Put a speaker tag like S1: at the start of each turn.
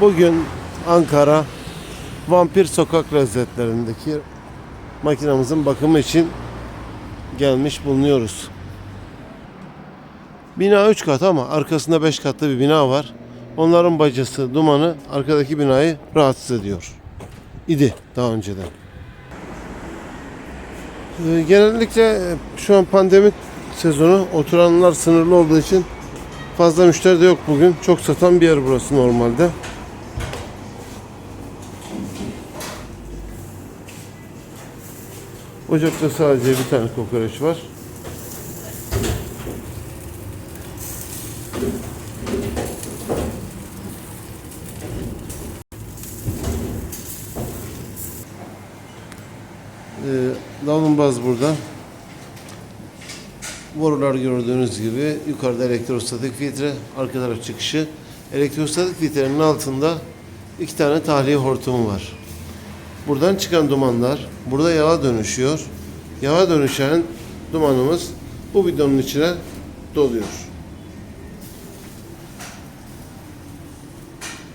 S1: Bugün Ankara Vampir Sokak lezzetlerindeki makinamızın bakımı için gelmiş bulunuyoruz. Bina 3 kat ama arkasında 5 katlı bir bina var. Onların bacası, dumanı arkadaki binayı rahatsız ediyor. İdi daha önceden. Ee, Genellikle şu an pandemi sezonu oturanlar sınırlı olduğu için fazla müşteri de yok bugün. Çok satan bir yer burası normalde. Ocakta sadece bir tane kokoreç var. Ee, Davlumbaz burada. Borular gördüğünüz gibi yukarıda elektrostatik filtre, arka taraf çıkışı. Elektrostatik filtrenin altında iki tane tahliye hortumu var. Buradan çıkan dumanlar burada yağa dönüşüyor. Yağa dönüşen dumanımız bu bidonun içine doluyor.